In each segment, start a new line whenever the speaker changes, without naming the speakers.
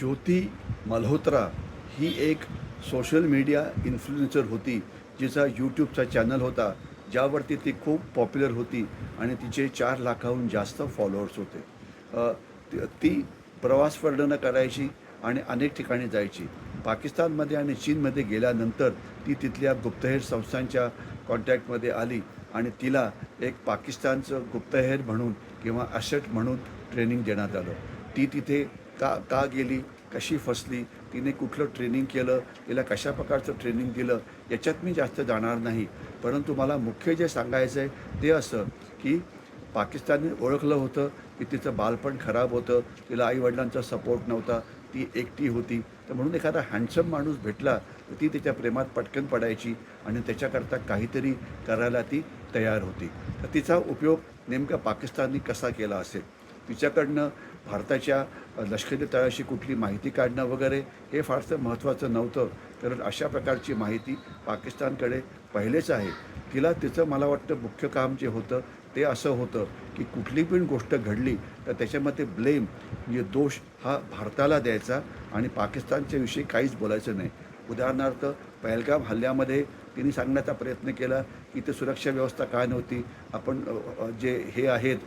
ज्योती मल्होत्रा ही एक social media influencer होती जिचा यूट्यूबचा चॅनल होता ज्यावरती ती खूप पॉप्युलर होती आणि तिचे चार लाखाहून जास्त फॉलोअर्स होते. ती- ती प्रवास वर्णनं करायची आणि अनेक ठिकाणी जायची. पाकिस्तानमध्ये आणि चीनमध्ये गेल्यानंतर ती तिथल्या गुप्तहेर संस्थांच्या कॉन्टॅक्टमध्ये आली आणि तिला एक पाकिस्तानचं गुप्तहेर म्हणून किंवा असेट म्हणून ट्रेनिंग देण्यात आलं. ती तिथे का का गेली कशी फसली तिने कुठलं ट्रेनिंग केलं तिला कशा प्रकारचं ट्रेनिंग दिलं याच्यात मी जास्त जाणार नाही. परंतु मला मुख्य जे सांगायचं आहे ते असं की पाकिस्तानने ओळखलं होतं की तिचं बालपण खराब होतं तिला आईवडिलांचा सपोर्ट नव्हता ती एकटी होती. तर म्हणून एखादा हँडसम माणूस भेटला तर ती त्याच्या प्रेमात पटकन पडायची आणि त्याच्याकरता काहीतरी करायला ती तयार होती. तर तिचा उपयोग नेमका पाकिस्ताननी कसा केला असेल? तिच्याकडनं भारताच्या लष्करी तळाशी कुठली माहिती काढणं वगैरे हे फारसं महत्त्वाचं नव्हतं. कारण अशा प्रकारची माहिती पाकिस्तानकडे पहिलेच आहे. तिला तिचं मला वाटतं मुख्य काम जे होतं ते असं होतं की कुठली पण गोष्ट घडली तर त्याच्यामध्ये ब्लेम म्हणजे दोष हा भारताला द्यायचा आणि पाकिस्तानच्या विषयी काहीच बोलायचं नाही. उदाहरणार्थ पहलगाम हल्ल्यामध्ये तिने सांगण्याचा प्रयत्न केला की ते सुरक्षा व्यवस्था काय नव्हती? आपण जे हे आहेत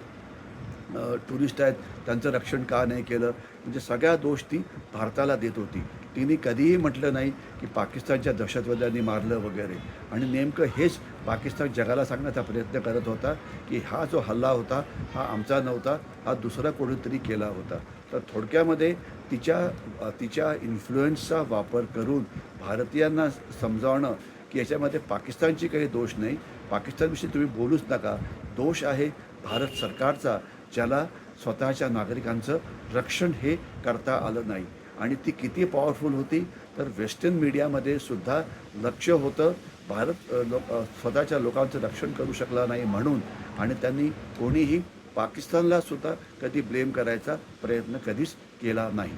टुरिस्ट आहेत त्यांचं रक्षण का नाही केलं? म्हणजे सगळ्या दोष ती भारताला देत होती. तिने कधीही म्हटलं नाही की पाकिस्तानच्या दहशतवाद्यांनी मारलं वगैरे. आणि नेमकं हेच पाकिस्तान जगाला सांगण्याचा प्रयत्न करत होता की हा जो हल्ला होता हा आमचा नव्हता हा दुसरा कोणीतरी केला होता. तर थोडक्यामध्ये तिच्या तिच्या इन्फ्लुएन्सचा वापर करून भारतीयांना समजावणं की याच्यामध्ये पाकिस्तानची काही दोष नाही. पाकिस्तानविषयी तुम्ही बोलूच नका. दोष आहे भारत सरकारचा. ज्याला स्वतःच्या नागरिकांचं रक्षण हे करता आलं नाही. आणि ती किती पॉवरफुल होती तर वेस्टर्न मीडियामध्ये सुद्धा लक्ष होतं भारत लोक स्वतःच्या लोकांचं रक्षण करू शकला नाही म्हणून. आणि त्यांनी कोणीही पाकिस्तानला सुद्धा कधी ब्लेम करायचा प्रयत्न कधीच केला नाही.